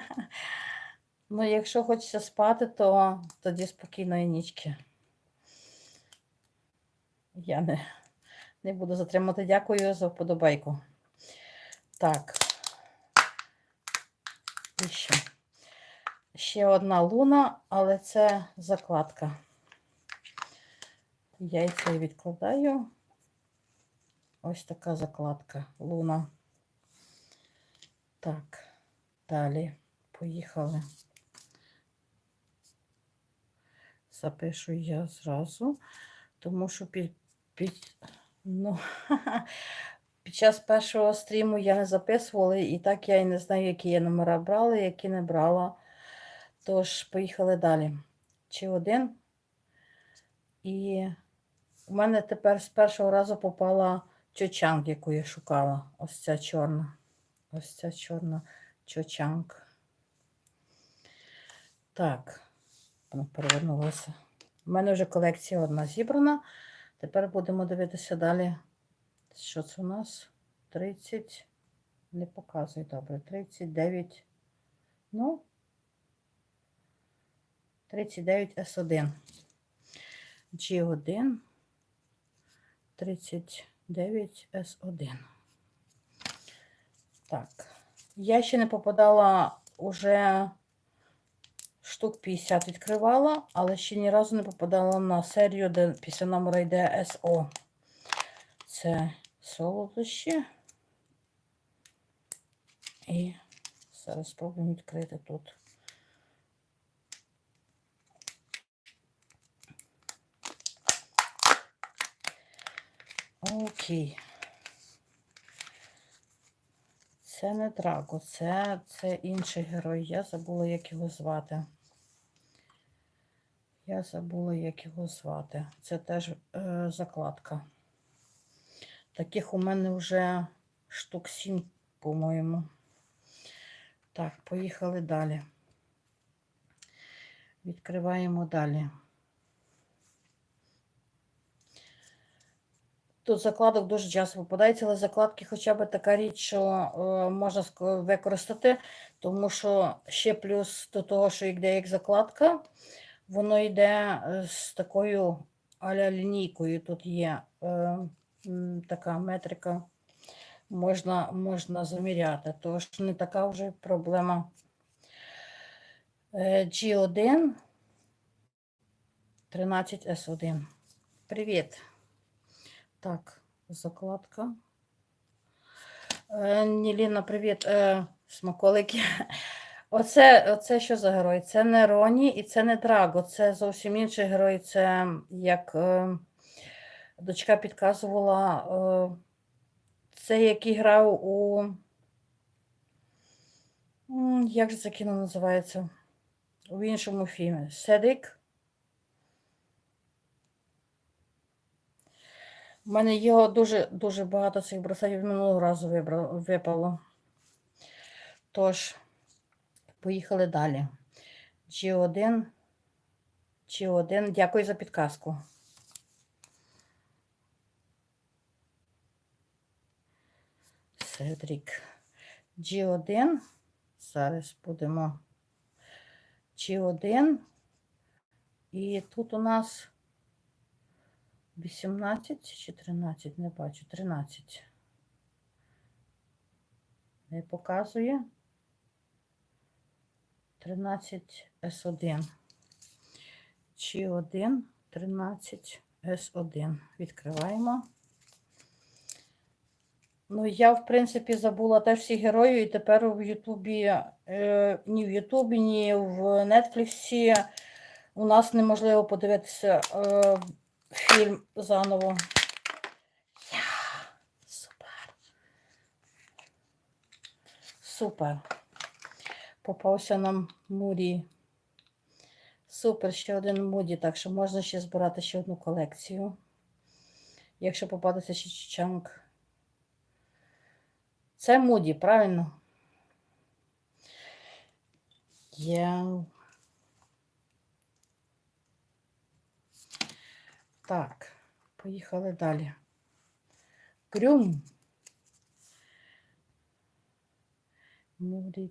Ну, якщо хочеться спати, то тоді спокійної нічки. Я не, не буду затримати. Дякую за вподобайку. Так. І що? Ще одна луна, але це закладка. Яйця відкладаю. Ось така закладка луна. Так, далі поїхали. Запишу я зразу, тому що під, під, ну, під час першого стріму я не записувала, і так я і не знаю, які я номера брала, які не брала. Тож, поїхали далі. Чи один. І у мене тепер з першого разу попала чочанг, яку я шукала. Ось ця чорна. Ось ця чорна чочанг. Так, вона перевернулася. У мене вже колекція одна зібрана. Тепер будемо дивитися далі. Що це у нас? 30. Не показує добре. 39. Ну, 39 S1. G1. 39 S1. Так. Я ще не попадала уже штук 50 відкривала, але ще ні разу не попадала на серію, де після номера йде СО. Це солодощі. І зараз спробуємо відкрити тут. Окей. Це не Драго, це, це інший герой. Я забула, як його звати. Я забула, як його звати. Це теж е, закладка. Таких у мене вже штук 7, по-моєму. Так, поїхали далі. Відкриваємо далі. Тут закладок дуже часто попадається, але закладки хоча б така річ, що е, можна використати, тому що ще плюс до того, що йде як закладка, воно йде е, з такою аля лінійкою. Тут є е, така метрика, можна, можна заміряти, тож не така вже проблема. Е, G1 13S1. Привіт. Так, закладка. Е, Ніліна, привіт. Смаколики. Оце, оце що за герой? Це не Роні і це не Драго. Це зовсім інший герой. Це як е, дочка підказувала, е, це який грав у. Як же це кіно називається? У іншому фільмі. Седик. У мене його дуже дуже багато цих браслетів минулого разу випало. Тож, поїхали далі. G1. G1. Дякую за підказку. Седрік. G1. Зараз будемо. G1. І тут у нас 18 чи 13, не бачу, 13. Не показує. 13 С1. Чи 1, 13 С1. Відкриваємо. Ну, я, в принципі, забула теж всі герої, і тепер в Ютубі, е, ні в Ютубі, ні в Нетфліксі у нас неможливо подивитися е, фільм заново. Я. Супер. Супер. Попався нам Муді. Супер, ще один Муді, так що можна ще збирати ще одну колекцію. Якщо попадеться ще Чанг. Це Муді, правильно? Я. Так, поїхали далі. Крюм. Мурі